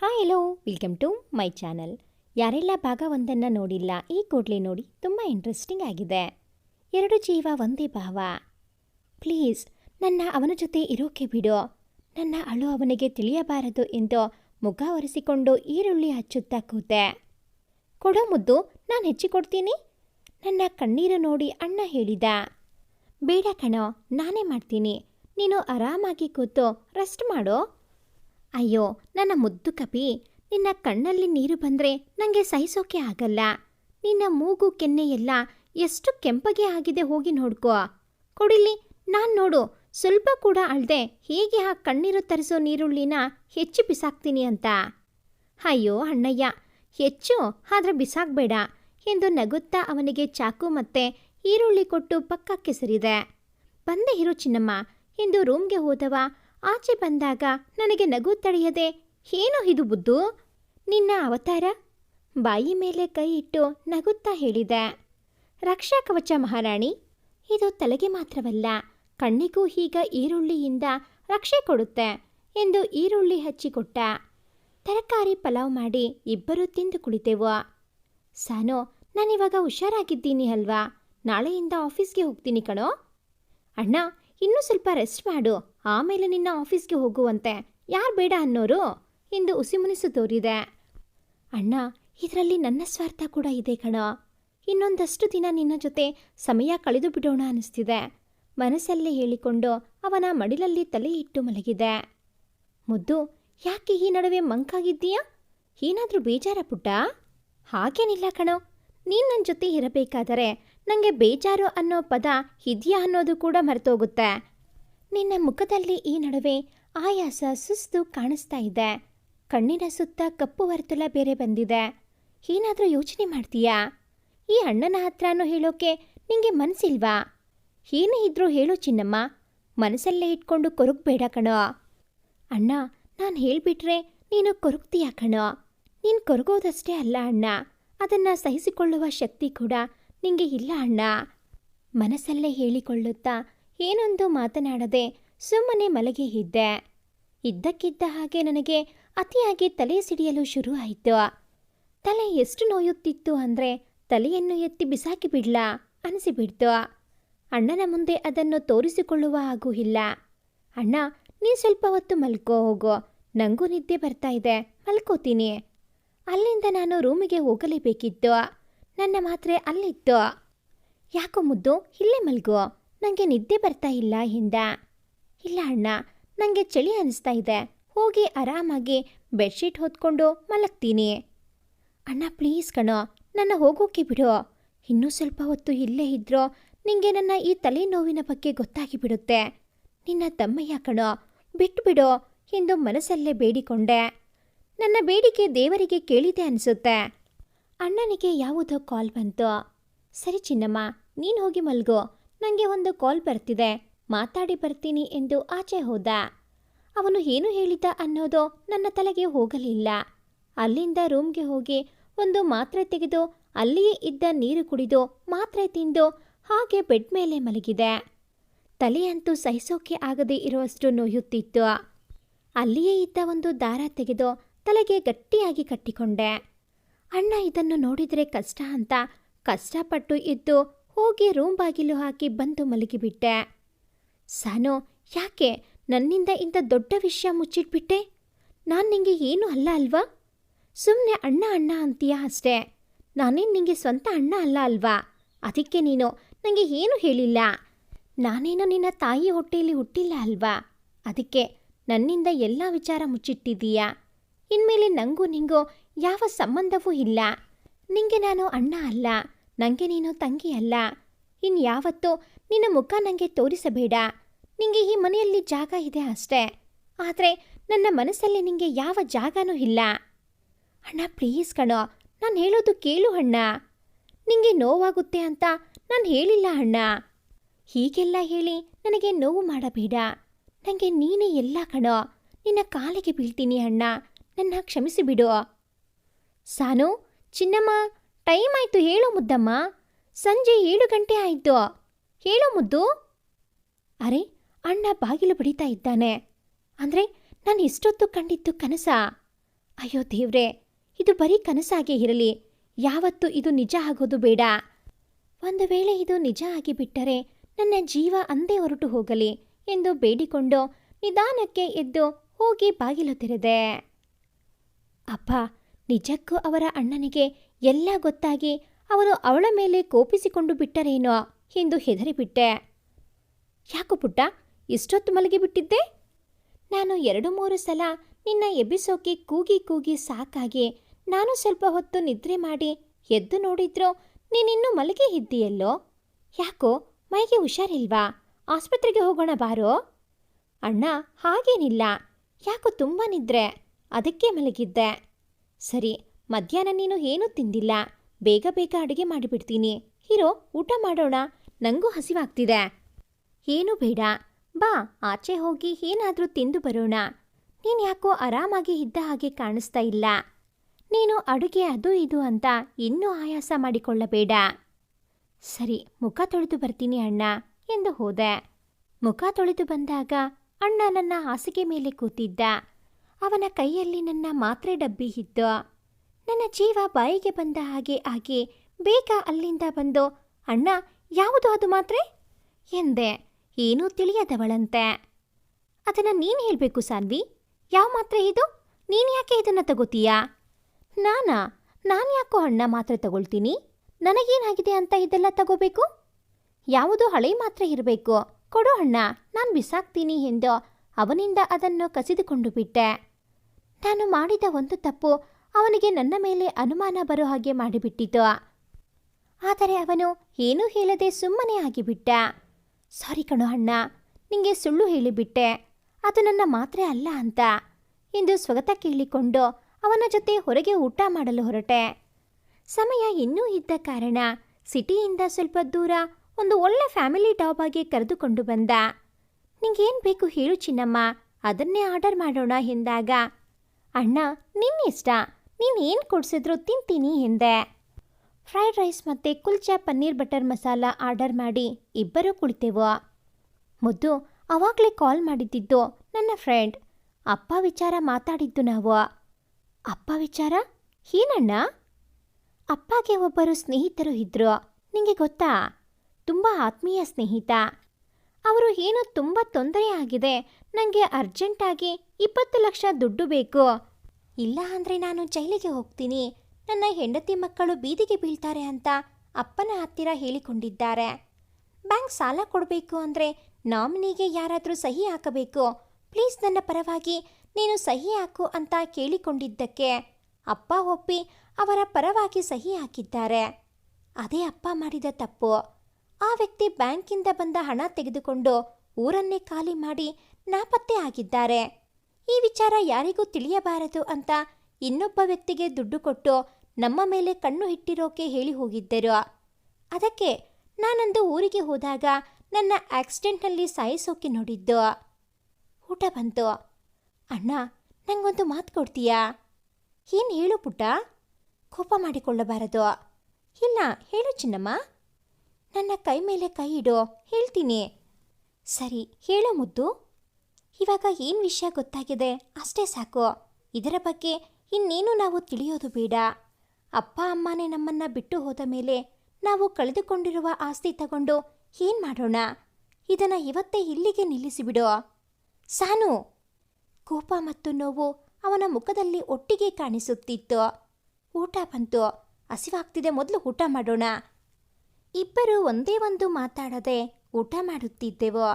Hi hello welcome to my channel ಯಾರೆಲ್ಲ ಭಾಗ ಒಂದನ್ನು ನೋಡಿಲ್ಲ, ಈ ಕೂಡಲೇ ನೋಡಿ ತುಂಬ ಇಂಟ್ರೆಸ್ಟಿಂಗ್ ಆಗಿದೆ. ಎರಡು ಜೀವ, ಒಂದೇ ಭಾವ. ಪ್ಲೀಸ್ ನನ್ನ ಅವನ ಜೊತೆ ಇರೋಕೆ ಬಿಡು. ನನ್ನ ಅಳು ಅವನಿಗೆ ತಿಳಿಯಬಾರದು ಎಂದು ಮುಖ ಒರೆಸಿಕೊಂಡು ಈರುಳ್ಳಿ ಹಚ್ಚುತ್ತಾ ಕೂತೆ. ಕೊಡೋ ಮುದ್ದು, ನಾನು ಹೆಚ್ಚಿಕೊಡ್ತೀನಿ ನನ್ನ ಕಣ್ಣೀರು ನೋಡಿ ಅಣ್ಣ ಹೇಳಿದ. ಬೇಡ ಕಣೋ, ನಾನೇ ಮಾಡ್ತೀನಿ. ನೀನು ಆರಾಮಾಗಿ ಕೂತು ರೆಸ್ಟ್ ಮಾಡೋ. ಅಯ್ಯೋ, ನನ್ನ ಮುದ್ದು ಕಪಿ, ನಿನ್ನ ಕಣ್ಣಲ್ಲಿ ನೀರು ಬಂದ್ರೆ ನನಗೆ ಸಹಿಸೋಕೆ ಆಗಲ್ಲ. ನಿನ್ನ ಮೂಗು ಕೆನ್ನೆ ಎಲ್ಲ ಎಷ್ಟು ಕೆಂಪಗೆ ಆಗಿದೆ ಹೋಗಿ ನೋಡ್ಕೋ. ಕೊಡಿಲಿ, ನಾನು ನೋಡು, ಸ್ವಲ್ಪ ಕೂಡ ಅಳ್ದೆ ಹೇಗೆ ಆ ಕಣ್ಣೀರು ತರಿಸೋ ನೀರುಳ್ಳಿನ ಹೆಚ್ಚು ಬಿಸಾಕ್ತೀನಿ ಅಂತ. ಅಯ್ಯೋ, ಅಣ್ಣಯ್ಯ, ಹೆಚ್ಚು ಆದ್ರೆ ಬಿಸಾಕ್ಬೇಡ ಎಂದು ನಗುತ್ತಾ ಅವನಿಗೆ ಚಾಕು ಮತ್ತೆ ಈರುಳ್ಳಿ ಕೊಟ್ಟು ಪಕ್ಕಕ್ಕೆ ಸರಿದೆ. ಬಂದೆ ಇರು ಚಿನ್ನಮ್ಮ ಎಂದು ರೂಮ್ಗೆ ಹೋದವ ಆಚೆ ಬಂದಾಗ ನನಗೆ ನಗು ತಡೆಯದೆ, ಏನೋ ಇದು ಬುದ್ದು? ನಿನ್ನ ಅವತಾರ? ಬಾಯಿ ಮೇಲೆ ಕೈ ಇಟ್ಟು ನಗುತ್ತಾ ಹೇಳಿದೆ. ರಕ್ಷಾ ಕವಚ ಮಹಾರಾಣಿ, ಇದು ತಲೆಗೆ ಮಾತ್ರವಲ್ಲ, ಕಣ್ಣಿಗೂ ಈಗ ಈರುಳ್ಳಿಯಿಂದ ರಕ್ಷೆ ಕೊಡುತ್ತೆ ಎಂದು ಈರುಳ್ಳಿ ಹಚ್ಚಿಕೊಟ್ಟ ತರಕಾರಿ ಪಲಾವ್ ಮಾಡಿ ಇಬ್ಬರು ತಿಂದು ಕುಳಿತೆವು. ಸಾನೋ, ನಾನಿವಾಗ ಹುಷಾರಾಗಿದ್ದೀನಿ ಅಲ್ವಾ? ನಾಳೆಯಿಂದ ಆಫೀಸ್ಗೆ ಹೋಗ್ತೀನಿ ಕಣೋ? ಅಣ್ಣ ಇನ್ನೂ ಸ್ವಲ್ಪ ರೆಸ್ಟ್ ಮಾಡು. ಆಮೇಲೆ ನಿನ್ನ ಆಫೀಸ್ಗೆ ಹೋಗುವಂತೆ. ಯಾರು ಬೇಡ ಅನ್ನೋರು? ಎಂದು ಉಸಿಮುನಿಸು ತೋರಿದೆ. ಅಣ್ಣ, ಇದರಲ್ಲಿ ನನ್ನ ಸ್ವಾರ್ಥ ಕೂಡ ಇದೆ ಕಣ. ಇನ್ನೊಂದಷ್ಟು ದಿನ ನಿನ್ನ ಜೊತೆ ಸಮಯ ಕಳೆದು ಬಿಡೋಣ ಅನಿಸ್ತಿದೆ. ಮನಸ್ಸಲ್ಲೇ ಹೇಳಿಕೊಂಡು ಅವನ ಮಡಿಲಲ್ಲಿ ತಲೆ ಇಟ್ಟು ಮಲಗಿದೆ. ಮುದ್ದು, ಯಾಕೆ ಈ ನಡುವೆ ಮಂಕಾಗಿದ್ದೀಯಾ? ಏನಾದರೂ ಬೇಜಾರ ಪುಟ್ಟ? ಹಾಗೇನಿಲ್ಲ ಕಣೋ. ನೀನು ನನ್ನ ಜೊತೆ ಇರಬೇಕಾದರೆ ನನಗೆ ಬೇಜಾರು ಅನ್ನೋ ಪದ ಇದೆಯಾ ಅನ್ನೋದು ಕೂಡ ಮರೆತೋಗುತ್ತೆ. ನಿನ್ನ ಮುಖದಲ್ಲಿ ಈ ನಡುವೆ ಆಯಾಸ ಸುಸ್ತು ಕಾಣಿಸ್ತಾ ಇದೆ. ಕಣ್ಣಿನ ಸುತ್ತ ಕಪ್ಪು ವರ್ತುಲ ಬೇರೆ ಬಂದಿದೆ. ಏನಾದರೂ ಯೋಚನೆ ಮಾಡ್ತೀಯಾ? ಈ ಅಣ್ಣನ ಹತ್ರನೂ ಹೇಳೋಕೆ ನಿಂಗೆ ಮನಸ್ಸಿಲ್ವಾ ಏನೇ ಇದ್ರೂ ಹೇಳು ಚಿನ್ನಮ್ಮ. ಮನಸ್ಸಲ್ಲೇ ಇಟ್ಕೊಂಡು ಕೊರಗಬೇಡ ಕಣೋ. ಅಣ್ಣ, ನಾನು ಹೇಳ್ಬಿಟ್ರೆ ನೀನು ಕೊರಗ್ತೀಯಾ ಕಣೋ? ನೀನು ಕೊರಗೋದಷ್ಟೇ ಅಲ್ಲ ಅಣ್ಣ. ಅದನ್ನು ಸಹಿಸಿಕೊಳ್ಳುವ ಶಕ್ತಿ ಕೂಡ ನಿಂಗೆ ಇಲ್ಲ ಅಣ್ಣ. ಮನಸ್ಸಲ್ಲೇ ಹೇಳಿಕೊಳ್ಳುತ್ತಾ ಏನೊಂದು ಮಾತನಾಡದೆ ಸುಮ್ಮನೆ ಮಲಗಿ ಇದ್ದೆ. ಇದ್ದಕ್ಕಿದ್ದ ಹಾಗೆ ನನಗೆ ಅತಿಯಾಗಿ ತಲೆ ಸಿಡಿಯಲು ಶುರು ಆಯಿತು. ತಲೆ ಎಷ್ಟು ನೋಯುತ್ತಿತ್ತು ಅಂದರೆ ತಲೆಯನ್ನು ಎತ್ತಿ ಬಿಸಾಕಿ ಬಿಡ್ಲ ಅನಿಸಿಬಿಡ್ತು. ಅಣ್ಣನ ಮುಂದೆ ಅದನ್ನು ತೋರಿಸಿಕೊಳ್ಳುವ ಹಾಗೂ ಇಲ್ಲ. ಅಣ್ಣ, ನೀ ಸ್ವಲ್ಪ ಹೊತ್ತು ಮಲ್ಕೋ, ಹೋಗು. ನಂಗೂ ನಿದ್ದೆ ಬರ್ತಾ ಇದೆ. ಮಲ್ಕೋತೀನಿ. ಅಲ್ಲಿಂದ ನಾನು ರೂಮಿಗೆ ಹೋಗಲೇಬೇಕಿತ್ತು. ನನ್ನ ಮಾತ್ರೆ ಅಲ್ಲಿತ್ತು. ಯಾಕೋ ಮುದ್ದು, ಇಲ್ಲೇ ಮಲ್ಗು. ನನಗೆ ನಿದ್ದೆ ಬರ್ತಾ ಇಲ್ಲ ಹಿಂದ. ಇಲ್ಲ ಅಣ್ಣ ನನಗೆ ಚಳಿ ಅನಿಸ್ತಾ ಇದೆ. ಹೋಗಿ ಆರಾಮಾಗಿ ಬೆಡ್ಶೀಟ್ ಹೊತ್ಕೊಂಡು ಮಲಗ್ತೀನಿ. ಅಣ್ಣ, ಪ್ಲೀಸ್ ಕಣೋ, ನನ್ನ ಹೋಗೋಕೆ ಬಿಡು. ಇನ್ನೂ ಸ್ವಲ್ಪ ಹೊತ್ತು ಇಲ್ಲೇ ಇದ್ರೋ ನಿಂಗೆ ನನ್ನ ಈ ತಲೆನೋವಿನ ಬಗ್ಗೆ ಗೊತ್ತಾಗಿ ಬಿಡುತ್ತೆ ನಿನ್ನ ತಮ್ಮಯ್ಯ ಕಣೋ ಬಿಟ್ಟು ಬಿಡೋ ಎಂದು ಮನಸ್ಸಲ್ಲೇ ಬೇಡಿಕೊಂಡೆ. ನನ್ನ ಬೇಡಿಕೆ ದೇವರಿಗೆ ಕೇಳಿದೆ ಅನಿಸುತ್ತೆ. ಅಣ್ಣನಿಗೆ ಯಾವುದೋ ಕಾಲ್ ಬಂತು. ಸರಿ ಚಿನ್ನಮ್ಮ, ನೀನು ಹೋಗಿ ಮಲ್ಗೋ. ನನಗೆ ಒಂದು ಕಾಲ್ ಬರ್ತಿದೆ. ಮಾತಾಡಿ ಬರ್ತೀನಿ ಎಂದು ಆಚೆ ಹೋದ. ಅವನು ಏನು ಹೇಳಿದ ಅನ್ನೋದು ನನ್ನ ತಲೆಗೆ ಹೋಗಲಿಲ್ಲ. ಅಲ್ಲಿಂದ ರೂಮ್ಗೆ ಹೋಗಿ ಒಂದು ಮಾತ್ರೆ ತೆಗೆದು ಅಲ್ಲಿಯೇ ಇದ್ದ ನೀರು ಕುಡಿದು ಮಾತ್ರೆ ತಿಂದು ಹಾಗೆ ಬೆಡ್ ಮೇಲೆ ಮಲಗಿದೆ. ತಲೆಯಂತೂ ಸಹಿಸೋಕೆ ಆಗದೆ ಇರುವಷ್ಟು ನೋಯುತ್ತಿತ್ತು. ಅಲ್ಲಿಯೇ ಇದ್ದ ಒಂದು ದಾರ ತೆಗೆದು ತಲೆಗೆ ಗಟ್ಟಿಯಾಗಿ ಕಟ್ಟಿಕೊಂಡೆ. ಅಣ್ಣ ಇದನ್ನು ನೋಡಿದರೆ ಕಷ್ಟ ಅಂತ ಕಷ್ಟಪಟ್ಟು ಇದ್ದು ಹೋಗಿ ರೂಮ್ ಬಾಗಿಲು ಹಾಕಿ ಬಂದು ಮಲಗಿಬಿಟ್ಟೆ. ಸಾನು, ಯಾಕೆ ನನ್ನಿಂದ ಇಂಥ ದೊಡ್ಡ ವಿಷಯ ಮುಚ್ಚಿಟ್ಬಿಟ್ಟೆ? ನಾನು ನಿಂಗೆ ಏನೂ ಅಲ್ಲ ಅಲ್ವಾ? ಸುಮ್ಮನೆ ಅಣ್ಣ ಅಣ್ಣ ಅಂತೀಯ ಅಷ್ಟೇ. ನಾನೇನು ನಿಂಗೆ ಸ್ವಂತ ಅಣ್ಣ ಅಲ್ಲ ಅಲ್ವಾ? ಅದಕ್ಕೆ ನೀನು ನನಗೆ ಏನು ಹೇಳಿಲ್ಲ? ನಾನೇನು ನಿನ್ನ ತಾಯಿ ಹೊಟ್ಟೆಯಲ್ಲಿ ಹುಟ್ಟಿಲ್ಲ ಅಲ್ವಾ? ಅದಕ್ಕೆ ನನ್ನಿಂದ ಎಲ್ಲ ವಿಚಾರ ಮುಚ್ಚಿಟ್ಟಿದ್ದೀಯಾ? ಇನ್ಮೇಲೆ ನಂಗೂ ನಿಂಗೂ ಯಾವ ಸಂಬಂಧವೂ ಇಲ್ಲ. ನಿಂಗೆ ನಾನು ಅಣ್ಣ ಅಲ್ಲ ನನಗೆ ನೀನು ತಂಗಿ ಅಲ್ಲ. ಇನ್ಯಾವತ್ತೂ ನಿನ್ನ ಮುಖ ನನಗೆ ತೋರಿಸಬೇಡ. ನಿಂಗೆ ಈ ಮನೆಯಲ್ಲಿ ಜಾಗ ಇದೆ ಅಷ್ಟೇ. ಆದರೆ ನನ್ನ ಮನಸ್ಸಲ್ಲಿ ನಿಂಗೆ ಯಾವ ಜಾಗನೂ ಇಲ್ಲ. ಅಣ್ಣ ಪ್ಲೀಸ್ ಕಣೋ, ನಾನು ಹೇಳೋದು ಕೇಳು ಅಣ್ಣ. ನಿಂಗೆ ನೋವಾಗುತ್ತೆ ಅಂತ ನಾನು ಹೇಳಿಲ್ಲ ಅಣ್ಣ. ಹೀಗೆಲ್ಲ ಹೇಳಿ ನನಗೆ ನೋವು ಮಾಡಬೇಡ. ನನಗೆ ನೀನೇ ಎಲ್ಲ ಕಣೋ. ನಿನ್ನ ಕಾಲಿಗೆ ಬೀಳ್ತೀನಿ ಅಣ್ಣ. ನನ್ನ ಕ್ಷಮಿಸಿಬಿಡು. ಸಾನು, ಚಿನ್ನಮ್ಮ, ಟೈಮ್ ಆಯ್ತು ಹೇಳು ಮುದ್ದಮ್ಮ. ಸಂಜೆ ಏಳು ಗಂಟೆ ಆಯಿತು. ಹೇಳು ಮುದ್ದು? ಅರೆ, ಅಣ್ಣ ಬಾಗಿಲು ಬಡಿತಾ ಇದ್ದಾನೆ. ಅಂದರೆ ನಾನು ಇಷ್ಟೊತ್ತು ಕಂಡಿದ್ದು ಕನಸ? ಅಯ್ಯೋ ದೇವ್ರೆ, ಇದು ಬರೀ ಕನಸಾಗೆ ಇರಲಿ. ಯಾವತ್ತೂ ಇದು ನಿಜ ಆಗೋದು ಬೇಡ. ಒಂದು ವೇಳೆ ಇದು ನಿಜ ಆಗಿಬಿಟ್ಟರೆ ನನ್ನ ಜೀವ ಅಂದೇ ಹೊರಟು ಹೋಗಲಿ ಎಂದು ಬೇಡಿಕೊಂಡು ನಿಧಾನಕ್ಕೆ ಎದ್ದು ಹೋಗಿ ಬಾಗಿಲು ತೆರೆದೆ. ಅಪ್ಪ ನಿಜಕ್ಕೂ ಅವರ ಅಣ್ಣನಿಗೆ ಎಲ್ಲ ಗೊತ್ತಾಗಿ ಅವನು ಅವಳ ಮೇಲೆ ಕೋಪಿಸಿಕೊಂಡು ಬಿಟ್ಟರೇನೋ ಎಂದು ಹೆದರಿಬಿಟ್ಟೆ. ಯಾಕೋ ಪುಟ್ಟ, ಇಷ್ಟೊತ್ತು ಮಲಗಿಬಿಟ್ಟಿದ್ದೆ ನಾನು ಎರಡು ಮೂರು ಸಲ ನಿನ್ನ ಎಬ್ಬಿಸೋಕೆ ಕೂಗಿ ಕೂಗಿ ಸಾಕಾಗಿ ನಾನು ಸ್ವಲ್ಪ ಹೊತ್ತು ನಿದ್ರೆ ಮಾಡಿ ಎದ್ದು ನೋಡಿದ್ರೂ ನೀನಿನ್ನೂ ಮಲಗಿ ಇದ್ದೀಯಲ್ಲೋ? ಯಾಕೋ, ಮೈಗೆ ಹುಷಾರಿಲ್ವಾ? ಆಸ್ಪತ್ರೆಗೆ ಹೋಗೋಣ ಬಾರೋ? ಅಣ್ಣ, ಹಾಗೇನಿಲ್ಲ. ಯಾಕೋ ತುಂಬ ನಿದ್ರೆ. ಅದಕ್ಕೆ ಮಲಗಿದ್ದೆ. ಸರಿ, ಮಧ್ಯಾಹ್ನ ನೀನು ಏನೂ ತಿಂದಿಲ್ಲ. ಬೇಗ ಬೇಗ ಅಡುಗೆ ಮಾಡಿಬಿಡ್ತೀನಿ. ಹೀರೋ ಊಟ ಮಾಡೋಣ. ನಂಗೂ ಹಸಿವಾಗ್ತಿದೆ. ಏನೂ ಬೇಡ. ಬಾ, ಆಚೆ ಹೋಗಿ ಏನಾದರೂ ತಿಂದು ಬರೋಣ. ನೀನು ಯಾಕೋ ಆರಾಮಾಗಿ ಇದ್ದ ಹಾಗೆ ಕಾಣಿಸ್ತಾ ಇಲ್ಲ. ನೀನು ಅಡುಗೆ ಅದು ಇದು ಅಂತ ಇನ್ನೂ ಆಯಾಸ ಮಾಡಿಕೊಳ್ಳಬೇಡ. ಸರಿ, ಮುಖ ತೊಳೆದು ಬರ್ತೀನಿ ಅಣ್ಣ ಎಂದು ಹೋದೆ. ಮುಖ ತೊಳೆದು ಬಂದಾಗ ಅಣ್ಣ ನನ್ನ ಹಾಸಿಗೆ ಮೇಲೆ ಕೂತಿದ್ದ. ಅವನ ಕೈಯಲ್ಲಿ ನನ್ನ ಮಾತ್ರೆ ಡಬ್ಬಿ ಇದ್ದ ನನ್ನ ಜೀವ ಬಾಯಿಗೆ ಬಂದ ಹಾಗೆ ಆಗಿ ಬೇಗ ಅಲ್ಲಿಂದ ಬಂದು, ಅಣ್ಣ, ಯಾವುದು ಅದು ಮಾತ್ರೆ? ಎಂದೆ. ಏನೂ ತಿಳಿಯದವಳಂತೆ. ಅದನ್ನು ನೀನು ಹೇಳಬೇಕು ಸಾನ್ವಿ. ಯಾವ ಮಾತ್ರೆ ಇದು? ನೀನು ಯಾಕೆ ಇದನ್ನು ತಗೋತೀಯಾ? ನಾನಾ? ನಾನು ಯಾಕೋ ಅಣ್ಣ ಮಾತ್ರೆ ತಗೊಳ್ತೀನಿ? ನನಗೇನಾಗಿದೆ ಅಂತ ಇದೆಲ್ಲ ತಗೋಬೇಕು? ಯಾವುದು ಹಳೆ ಮಾತ್ರೆ ಇರಬೇಕು. ಕೊಡೋ ಅಣ್ಣ, ನಾನು ಬಿಸಾಕ್ತೀನಿ ಎಂದು ಅವನಿಂದ ಅದನ್ನು ಕಸಿದುಕೊಂಡು ಬಿಟ್ಟೆ. ನಾನು ಮಾಡಿದ ಒಂದು ತಪ್ಪು ಅವನಿಗೆ ನನ್ನ ಮೇಲೆ ಅನುಮಾನ ಬರೋ ಹಾಗೆ ಮಾಡಿಬಿಟ್ಟಿತು. ಆದರೆ ಅವನು ಏನೂ ಹೇಳದೆ ಸುಮ್ಮನೆ ಆಗಿಬಿಟ್ಟ. ಸಾರಿ ಕಣೋ ಅಣ್ಣ, ನಿಂಗೆ ಸುಳ್ಳು ಹೇಳಿಬಿಟ್ಟೆ. ಅದು ನನ್ನ ಮಾತ್ರೆ ಅಲ್ಲ ಅಂತ. ಎಂದು ಸ್ವಗತ ಕೇಳಿಕೊಂಡು ಅವನ ಜೊತೆ ಹೊರಗೆ ಊಟ ಮಾಡಲು ಹೊರಟೆ. ಸಮಯ ಇನ್ನೂ ಇದ್ದ ಕಾರಣ ಸಿಟಿಯಿಂದ ಸ್ವಲ್ಪ ದೂರ ಒಂದು ಒಳ್ಳೆ ಫ್ಯಾಮಿಲಿ ಡಾಬಾಗೆ ಕರೆದುಕೊಂಡು ಬಂದ. ನಿಂಗೇನು ಬೇಕು ಹೇಳು ಚಿನ್ನಮ್ಮ, ಅದನ್ನೇ ಆರ್ಡರ್ ಮಾಡೋಣ ಎಂದಾಗ ಅಣ್ಣ ನಿನ್ನಿಷ್ಟ ನೀನು ಏನು ಕೊಡಿಸಿದ್ರು ತಿಂತೀನಿ ಎಂದೆ ಫ್ರೈಡ್ ರೈಸ್ ಮತ್ತು ಕುಲ್ಚಾ ಪನ್ನೀರ್ ಬಟರ್ ಮಸಾಲ ಆರ್ಡರ್ ಮಾಡಿ ಇಬ್ಬರೂ ಕುಳಿತೆವು ಮುದ್ದು ಅವಾಗಲೇ ಕಾಲ್ ಮಾಡಿದ್ದಿದ್ದು ನನ್ನ ಫ್ರೆಂಡ್. ಅಪ್ಪ ವಿಚಾರ ಮಾತಾಡಿದ್ದು ನಾವು. ಅಪ್ಪ ವಿಚಾರ? ಏನಣ್ಣ? ಅಪ್ಪಗೆ ಒಬ್ಬರು ಸ್ನೇಹಿತರು ಇದ್ರು. ನಿಮಗೆ ಗೊತ್ತಾ? ತುಂಬ ಆತ್ಮೀಯ ಸ್ನೇಹಿತ. ಅವರು ಏನೋ ತುಂಬ ತೊಂದರೆ ಆಗಿದೆ. ನನಗೆ ಅರ್ಜೆಂಟಾಗಿ ಇಪ್ಪತ್ತು ಲಕ್ಷ ದುಡ್ಡು ಬೇಕು. ಇಲ್ಲ ಅಂದರೆ ನಾನು ಜೈಲಿಗೆ ಹೋಗ್ತೀನಿ. ನನ್ನ ಹೆಂಡತಿ ಮಕ್ಕಳು ಬೀದಿಗೆ ಬೀಳ್ತಾರೆ ಅಂತ ಅಪ್ಪನ ಹತ್ತಿರ ಹೇಳಿಕೊಂಡಿದ್ದಾರೆ. ಬ್ಯಾಂಕ್ ಸಾಲ ಕೊಡಬೇಕು ಅಂದರೆ ನಾಮಿನಿಗೆ ಯಾರಾದರೂ ಸಹಿ ಹಾಕಬೇಕು. ಪ್ಲೀಸ್ ನನ್ನ ಪರವಾಗಿ ನೀನು ಸಹಿ ಹಾಕು ಅಂತ ಕೇಳಿಕೊಂಡಿದ್ದಕ್ಕೆ ಅಪ್ಪ ಒಪ್ಪಿ ಅವರ ಪರವಾಗಿ ಸಹಿ ಹಾಕಿದ್ದಾರೆ. ಅದೇ ಅಪ್ಪ ಮಾಡಿದ ತಪ್ಪು. ಆ ವ್ಯಕ್ತಿ ಬ್ಯಾಂಕಿಂದ ಬಂದ ಹಣ ತೆಗೆದುಕೊಂಡು ಊರನ್ನೇ ಖಾಲಿ ಮಾಡಿ ನಾಪತ್ತೆ ಆಗಿದ್ದಾರೆ. ಈ ವಿಚಾರ ಯಾರಿಗೂ ತಿಳಿಯಬಾರದು ಅಂತ ಇನ್ನೊಬ್ಬ ವ್ಯಕ್ತಿಗೆ ದುಡ್ಡು ಕೊಟ್ಟು ನಮ್ಮ ಮೇಲೆ ಕಣ್ಣು ಇಟ್ಟಿರೋಕೆ ಹೇಳಿ ಹೋಗಿದ್ದರು. ಅದಕ್ಕೆ ನಾನಂದು ಊರಿಗೆ ಹೋದಾಗ ನನ್ನ ಆಕ್ಸಿಡೆಂಟ್ನಲ್ಲಿ ಸಾಯಿಸೋಕೆ ನೋಡಿದ್ದು. ಊಟ ಬಂತು. ಅಣ್ಣ, ನಂಗೊಂದು ಮಾತು ಕೊಡ್ತೀಯಾ? ಏನು ಹೇಳು ಪುಟ್ಟ? ಕೋಪ ಮಾಡಿಕೊಳ್ಳಬಾರದು. ಇಲ್ಲ, ಹೇಳು ಚಿನ್ನಮ್ಮ. ನನ್ನ ಕೈ ಮೇಲೆ ಕೈ ಇಡು, ಹೇಳ್ತೀನಿ. ಸರಿ, ಹೇಳೋ ಮುದ್ದು. ಇವಾಗ ಏನು ವಿಷಯ ಗೊತ್ತಾಗಿದೆ? ಅಷ್ಟೇ ಸಾಕು. ಇದರ ಬಗ್ಗೆ ಇನ್ನೇನು ನಾವು ತಿಳಿಯೋದು ಬೇಡ. ಅಪ್ಪ ಅಮ್ಮನೇ ನಮ್ಮನ್ನ ಬಿಟ್ಟು ಹೋದ ಮೇಲೆ ನಾವು ಕಳೆದುಕೊಂಡಿರುವ ಆಸ್ತಿ ತಗೊಂಡು ಏನು ಮಾಡೋಣ? ಇದನ್ನು ಇವತ್ತೇ ಇಲ್ಲಿಗೆ ನಿಲ್ಲಿಸಿಬಿಡು. ಸಾನು! ಕೋಪ ಮತ್ತು ನೋವು ಅವನ ಮುಖದಲ್ಲಿ ಒಟ್ಟಿಗೆ ಕಾಣಿಸುತ್ತಿತ್ತು. ಊಟ ಬಂತು. ಹಸಿವಾಗ್ತಿದೆ, ಮೊದಲು ಊಟ ಮಾಡೋಣ. ಇಬ್ಬರು ಒಂದೇ ಒಂದು ಮಾತಾಡದೆ ಊಟ ಮಾಡುತ್ತಿದ್ದೆವು.